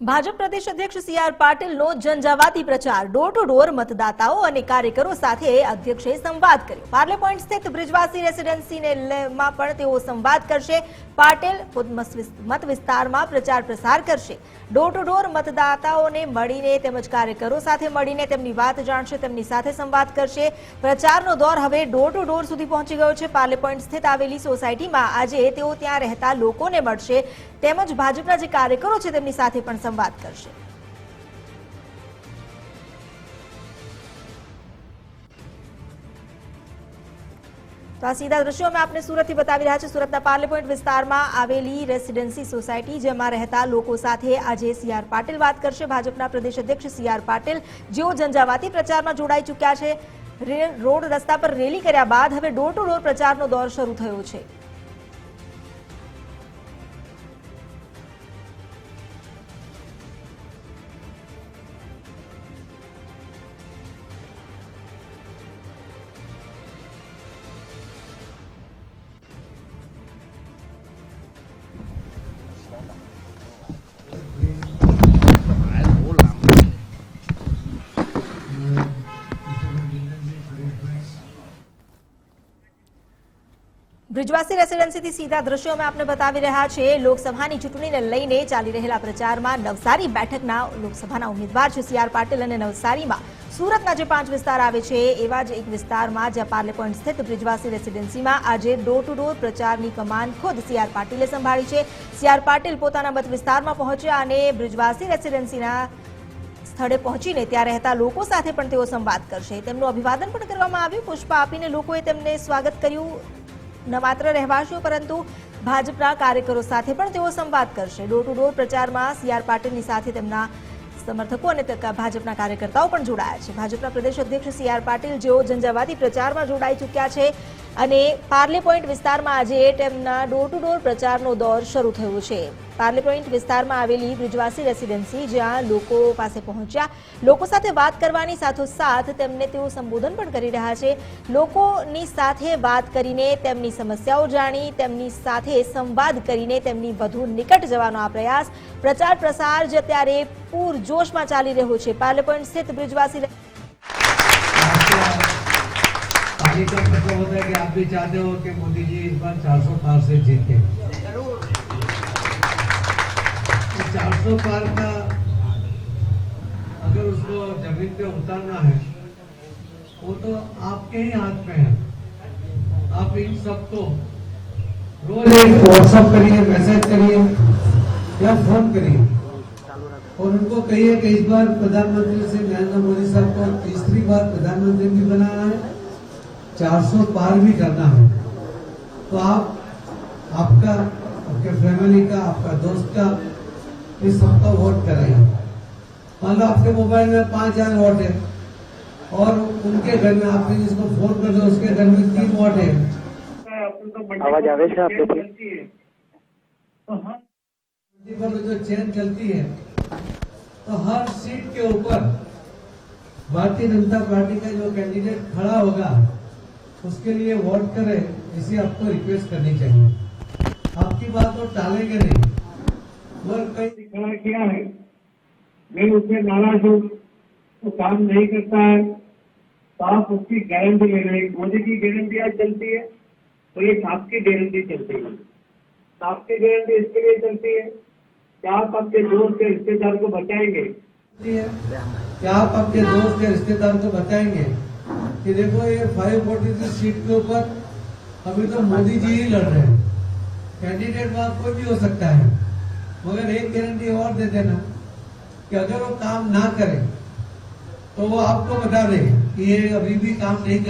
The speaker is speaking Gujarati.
ભાજપ પ્રદેશ અધ્યક્ષ સી આર પાટીલનો જનજાવાતી પ્રચાર. ડોર ટુ ડોર મતદાતાઓ અને કાર્યકરો સાથે અધ્યક્ષે સંવાદ કર્યો. પાર્લે પોઈન્ટ સ્થિત બ્રિજવાસી રેસીડેન્સીને માં પણ તેઓ સંવાદ કરશે. પાટીલ ખુદ મત વિસ્તારમાં પ્રચાર પ્રસાર કરશે. ડોર ટુ ડોર મતદાતાઓને મળીને તેમજ કાર્યકરો સાથે મળીને તેમની વાત જાણશે, તેમની સાથે સંવાદ કરશે. પ્રચારનો દોર હવે ડોર ટુ ડોર સુધી પહોંચી ગયો છે. પાર્લે પોઈન્ટ સ્થિત આવેલી સોસાયટીમાં આજે તેઓ ત્યાં રહેતા લોકોને મળશે. તેમજ ભાજપના જે કાર્યકરો છે તેમની સાથે પણ સંવાદ કરશે. તો આ સીધા દ્રશ્યો અમે આપને સુરતથી બતાવી રહ્યા છે સુરતના પાર્લે પોઈન્ટ વિસ્તારમાં આવેલી રેસિડેન્સી સોસાયટી, જેમાં રહેતા લોકો સાથે આજે સી આર પાટીલ વાત કરશે. ભાજપના પ્રદેશ અધ્યક્ષ સી આર પાટીલ જેઓ જનજાવાતી પ્રચારમાં જોડાઈ ચૂક્યા છે. રોડ રસ્તા પર રેલી કર્યા બાદ હવે ડોર ટુ ડોર પ્રચારનો દોર શરૂ થયો છે. બ્રિજવાસી રેસિડેન્સીથી સીધા દ્રશ્યો અમે આપને બતાવી રહ્યા છે લોકસભાની ચૂંટણીને લઈને ચાલી રહેલા પ્રચારમાં નવસારી બેઠકના લોકસભાના ઉમેદવાર છે સી આર પાટીલ અને નવસારીમાં સુરતના જે પાંચ વિસ્તાર આવે છે, એવા જ એક વિસ્તારમાં જ્યાં પાર્લે પોઈન્ટ સ્થિત બ્રિજવાસી રેસિડેન્સીમાં આજે ડોર ટુ ડોર પ્રચારની કમાન ખુદ સી આર પાટીલે સંભાળી છે. સી આર પાટીલ પોતાના મત વિસ્તારમાં પહોંચ્યા અને બ્રિજવાસી રેસિડેન્સીના સ્થળે પહોંચીને ત્યાં રહેતા લોકો સાથે પણ તેઓ સંવાદ કરશે. તેમનું અભિવાદન પણ કરવામાં આવ્યું. પુષ્પા આપીને લોકોએ તેમને સ્વાગત કર્યું. ન માત્ર રહેવાસીઓ, પરંતુ ભાજપના કાર્યકરો સાથે પણ તેઓ સંવાદ કરશે. ડોર ટુ ડોર પ્રચારમાં સી આર પાટીલની સાથે તેમના સમર્થકો અને ભાજપના કાર્યકર્તાઓ પણ જોડાયા છે. ભાજપના પ્રદેશ અધ્યક્ષ સી પાટીલ જેઓ જનજાવાતી પ્રચારમાં જોડાઈ ચૂક્યા છે. અને પાર્લે પોઈન્ટ વિસ્તારમાં આજે તેમના ડોર ટુ ડોર પ્રચારનો દોર શરૂ થયો છે. પાર્લે પોઈન્ટ વિસ્તારમાં આવેલી બ્રિજવાસી રેસિડેન્સી, જ્યાં લોકો પાસે પહોંચ્યા. લોકો સાથે વાત કરવાની સાથોસાથ તેમને તેઓ સંબોધન પણ કરી રહ્યા છે. લોકોની સાથે વાત કરીને તેમની સમસ્યાઓ જાણી, તેમની સાથે સંવાદ કરીને તેમની વધુ નિકટ જવાનો આ પ્રયાસ. પ્રચાર પ્રસાર જે અત્યારે પૂરજોશમાં ચાલી રહ્યો છે. પાર્લે પોઈન્ટ સ્થિત બ્રિજવાસી का मतलब होता है कि आप भी चाहते हो कि मोदी जी इस बार 400 पार से जीते। तो 400 पार का अगर उसको ज़मीन पे उतारना है, वो तो आपके ही हाथ में है। आप इन सबको रोज एक व्हाट्सअप करिए मैसेज करिए या फ़ोन करिए। और उनको कहिए कि इस बार प्रधानमंत्री से नरेंद्र मोदी साहब को तीसरी बार प्रधानमंत्री भी बनाना है। 400 पार भी करना है। तो आप आपका आपके फैमिली का आपका दोस्त का इस सबका वोट करेंगे मान लो आपके मोबाइल में पाँच हज़ार वोट है और उनके घर में आपने जिसको फ़ोन कर दो उसके घर में तीन वोट है। तो जो चेन चलती है तो हर सीट के ऊपर भारतीय जनता पार्टी का जो कैंडिडेट खड़ा होगा उसके लिए वोट करे इसे आपको रिक्वेस्ट करनी चाहिए। आपकी बात तो टालेंगे नहीं मगर कई खड़ा किया है। मैं उससे नाराज़ हूँ। वो काम नहीं करता है। तो आप उसकी गारंटी ले रहे हैं। मोदी की गारंटी आज चलती है तो ये आपकी गारंटी चलती है। आपकी गारंटी इसके लिए चलती है कि आप अपने दोस्त के रिश्तेदार को बचाएँगे। है कि आप अपने दोस्त के रिश्तेदार को बताएँगे कि देखो ये फाइव फोर्टी थ्री सीट के ऊपर अभी तो मोदी जी ही लड़ रहे हैं कैंडिडेट वहां कोई भी हो सकता है मगर एक गारंटी और दे देना कि अगर वो काम ना करे तो वो आपको बता दे कि ये अभी भी काम नहीं कर